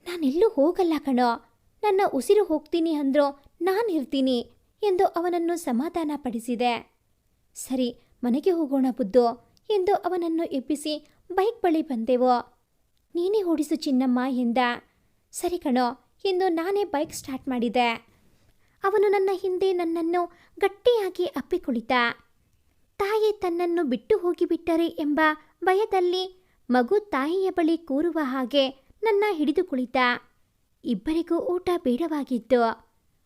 ನಾನೆಲ್ಲೂ ಹೋಗಲ್ಲ ಕಣೋ. ನನ್ನ ಉಸಿರು ಹೋಗ್ತೀನಿ ಅಂದ್ರೋ ನಾನು ಇರ್ತೀನಿ ಎಂದು ಅವನನ್ನು ಸಮಾಧಾನ ಪಡಿಸಿದೆ. ಸರಿ, ಮನೆಗೆ ಹೋಗೋಣ ಬುದ್ದು ಎಂದು ಅವನನ್ನು ಎಬ್ಬಿಸಿ ಬೈಕ್ ಬಳಿ ಬಂದೆವು. ನೀನೇ ಓಡಿಸು ಚಿನ್ನಮ್ಮ ಎಂದ. ಸರಿ ಕಣೋ ಎಂದು ನಾನೇ ಬೈಕ್ ಸ್ಟಾರ್ಟ್ ಮಾಡಿದೆ. ಅವನು ನನ್ನ ಹಿಂದೆ ನನ್ನನ್ನು ಗಟ್ಟಿಯಾಗಿ ಅಪ್ಪಿಕೊಳಿತ. ತಾಯಿ ತನ್ನನ್ನು ಬಿಟ್ಟು ಹೋಗಿಬಿಟ್ಟರೆ ಎಂಬ ಭಯದಲ್ಲಿ ಮಗು ತಾಯಿಯ ಬಳಿ ಕೂರುವ ಹಾಗೆ ನನ್ನ ಹಿಡಿದು ಕುಳಿತ ಇಬ್ಬರಿಗೂ ಊಟ ಬೇಡವಾಗಿತ್ತು.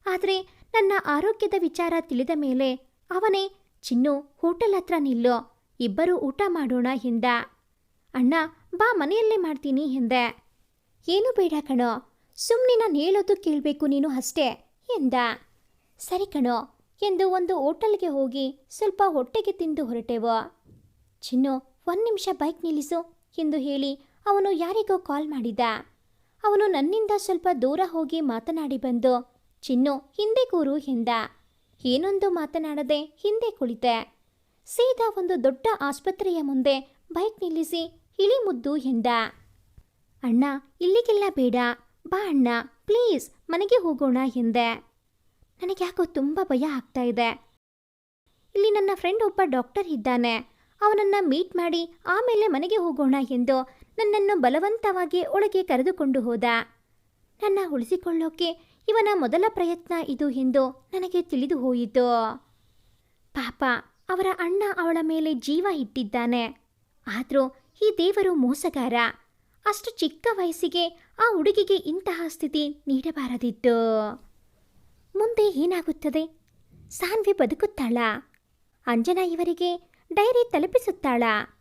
ಆದರೆ ನನ್ನ ಆರೋಗ್ಯದ ವಿಚಾರ ತಿಳಿದ ಮೇಲೆ ಅವನೇ ಚಿನ್ನು ಹೋಟೆಲ್ ಹತ್ರ ನಿಲ್ಲೋ, ಇಬ್ಬರು ಊಟ ಮಾಡೋಣ ಎಂದ ಅಣ್ಣ, ಬಾ ಮನೆಯಲ್ಲೇ ಮಾಡ್ತೀನಿ ಎಂದೆ ಏನು ಬೇಡ ಕಣೋ ಸುಮ್ಮನೆ ನಾನು ಹೇಳೋದು ಕೇಳಬೇಕು ನೀನು ಅಷ್ಟೇ ಎಂದ. ಸರಿ ಕಣೋ ಎಂದು ಒಂದು ಹೋಟೆಲ್ಗೆ ಹೋಗಿ ಸ್ವಲ್ಪ ಹೊಟ್ಟೆಗೆ ತಿಂದು ಹೊರಟೆವು. ಚಿನ್ನು, ಒಂದು ನಿಮಿಷ ಬೈಕ್ ನಿಲ್ಲಿಸು ಎಂದು ಹೇಳಿ ಅವನು ಯಾರಿಗೋ ಕಾಲ್ ಮಾಡಿದ. ಅವನು ನನ್ನಿಂದ ಸ್ವಲ್ಪ ದೂರ ಹೋಗಿ ಮಾತನಾಡಿ ಬಂದು, ಚಿನ್ನು, ಹಿಂದೆ ಕೂರು ಎಂದ ಏನೊಂದು ಮಾತನಾಡದೆ ಹಿಂದೆ ಕುಳಿತೆ. ಸೀದಾ ಒಂದು ದೊಡ್ಡ ಆಸ್ಪತ್ರೆಯ ಮುಂದೆ ಬೈಕ್ ನಿಲ್ಲಿಸಿ ಇಳಿ ಮುದ್ದು ಎಂದ ಅಣ್ಣ, ಇಲ್ಲಿಗೆಲ್ಲ ಬೇಡ. ಬಾ ಅಣ್ಣ, ಪ್ಲೀಸ್, ಮನೆಗೆ ಹೋಗೋಣ ಎಂದೆ ನನಗ್ಯಾಕೋ ತುಂಬ ಭಯ ಆಗ್ತಾ ಇದೆ. ಇಲ್ಲಿ ನನ್ನ ಫ್ರೆಂಡ್ ಒಬ್ಬ ಡಾಕ್ಟರ್ ಇದ್ದಾನೆ. ಅವನನ್ನು ಮೀಟ್ ಮಾಡಿ ಆಮೇಲೆ ಮನೆಗೆ ಹೋಗೋಣ ಎಂದು ನನ್ನನ್ನು ಬಲವಂತವಾಗಿ ಒಳಗೆ ಕರೆದುಕೊಂಡು ಹೋದ. ನನ್ನ ಉಳಿಸಿಕೊಳ್ಳೋಕೆ ಇವನ ಮೊದಲ ಪ್ರಯತ್ನ ಇದು ಎಂದು ನನಗೆ ತಿಳಿದು ಹೋಯಿತು. ಪಾಪ, ಅವರ ಅಣ್ಣ ಅವಳ ಮೇಲೆ ಜೀವ ಇಟ್ಟಿದ್ದಾನೆ. ಆದರೂ ಈ ದೇವರು ಮೋಸಗಾರ. ಅಷ್ಟು ಚಿಕ್ಕ ವಯಸ್ಸಿಗೆ ಆ ಹುಡುಗಿಗೆ ಇಂತಹ ಸ್ಥಿತಿ ನೀಡಬಾರದಿತ್ತು. ಮುಂದೆ ಏನಾಗುತ್ತದೆ? ಸಾನ್ವಿ ಬದುಕುತ್ತಾಳ. ಅಂಜನಾ ಇವರಿಗೆ ಡೈರಿ ತಲುಪಿಸುತ್ತಾಳಾ.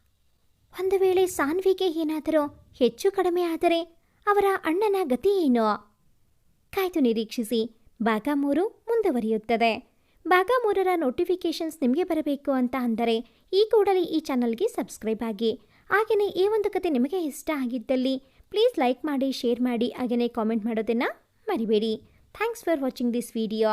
ಒಂದು ವೇಳೆ ಸಾನ್ವಿಗೆ ಏನಾದರೂ ಹೆಚ್ಚು ಕಡಿಮೆ ಆದರೆ ಅವರ ಅಣ್ಣನ ಗತಿ ಏನು? ಕಾಯ್ದು ನಿರೀಕ್ಷಿಸಿ. ಭಾಗ ಮೂರು ಮುಂದುವರಿಯುತ್ತದೆ. ಭಾಗ ಮೂರರ ನೋಟಿಫಿಕೇಷನ್ಸ್ ನಿಮಗೆ ಬರಬೇಕು ಅಂತ ಅಂದರೆ ಈ ಕೂಡಲೇ ಈ ಚಾನಲ್ಗೆ ಸಬ್ಸ್ಕ್ರೈಬ್ ಆಗಿ. ಹಾಗೆಯೇ ಈ ಒಂದು ಕತೆ ನಿಮಗೆ ಇಷ್ಟ ಆಗಿದ್ದಲ್ಲಿ ಪ್ಲೀಸ್ ಲೈಕ್ ಮಾಡಿ ಶೇರ್ ಮಾಡಿ, ಹಾಗೆಯೇ ಕಾಮೆಂಟ್ ಮಾಡೋದನ್ನು ಮರಿಬೇಡಿ. Thanks for watching this video